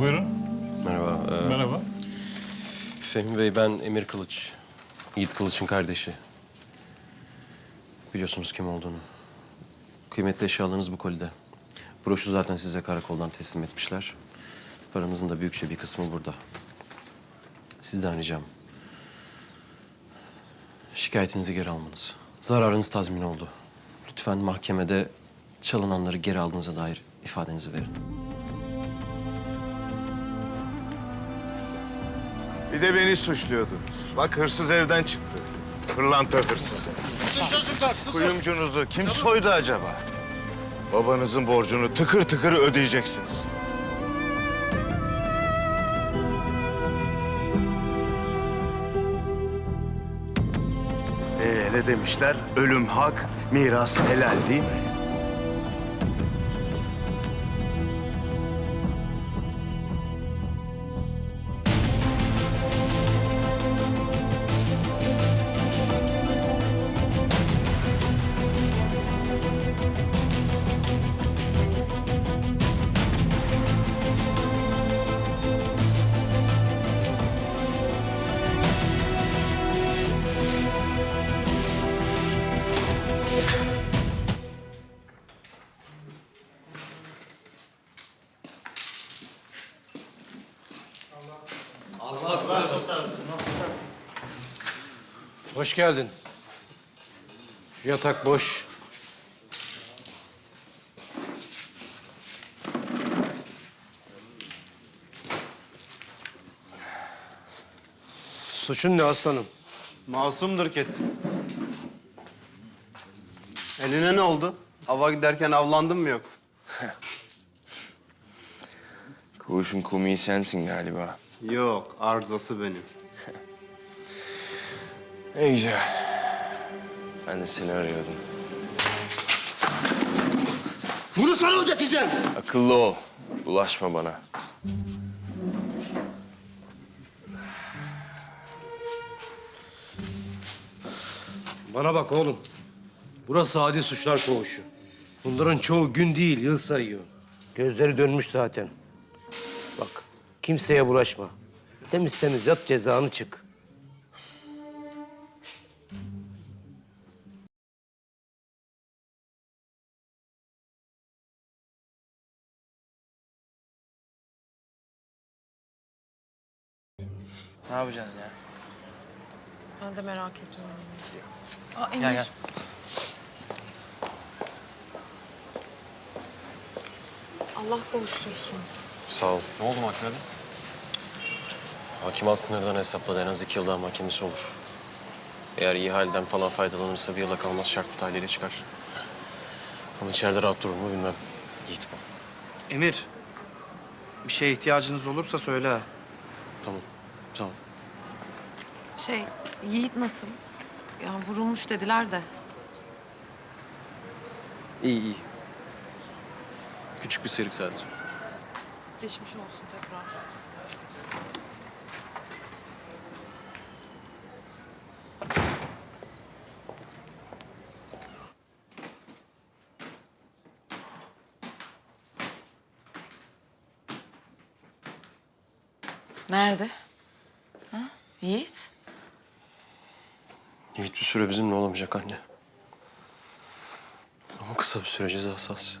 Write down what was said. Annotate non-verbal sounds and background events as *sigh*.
Buyurun. Merhaba. ee, Merhaba. Fehmi Bey, ben Emir Kılıç. Yiğit Kılıç'ın kardeşi. Biliyorsunuz kim olduğunu. Kıymetli eşyalarınız bu kolide. Broşu zaten size karakoldan teslim etmişler. Paranızın da büyükçe bir kısmı burada. Sizden ricam. Şikayetinizi geri almanız. Zararınız tazmin oldu. Lütfen mahkemede çalınanları geri aldığınıza dair ifadenizi verin. Bir de beni suçluyordunuz. Bak hırsız evden çıktı. Pırlanta hırsızı. Kuyumcunuzu kim soydu acaba? Babanızın borcunu tıkır tıkır ödeyeceksiniz. Ee, ne demişler? Ölüm hak, miras helal değil mi? Hoş geldin. Şu yatak boş. Suçun ne aslanım? Masumdur kesin. Eline ne oldu? Hava giderken avlandın mı yoksa? Koğuşun komiği sensin galiba. Yok, arızası benim. *laughs* Güzel. Ben de seni arıyordum. Bunu sana ödeteceğim. Akıllı ol. Bulaşma bana. Bana bak oğlum. Burası adi suçlar koğuşu. Bunların çoğu gün değil, yıl sayıyor. Gözleri dönmüş zaten. Kimseye bulaşma. Temizseniz yat cezanı çık. Ne yapacağız ya? Ben de merak ediyorum. Aa, Emir. Gel gel. Allah kavuştursun. Sağ ol. Ne oldu mahkemede? Hakim alt sınırdan hesapladı. En az iki yıl daha mahkemesi olur. Eğer iyi halden falan faydalanırsa bir yıla kalmaz şartlı tahliyle çıkar. Ama içeride rahat durur mu bilmem. Yiğit bu. Emir, bir şeye ihtiyacınız olursa söyle. ha. Tamam. Tamam. Şey, Yiğit nasıl? Ya vurulmuş dediler de. İyi iyi. Küçük bir sıyrık sadece. Geçmiş olsun tekrar. Nerede? Ha? Yiğit? Yiğit bir süre bizimle olamayacak anne. Ama kısa bir süre cezası az.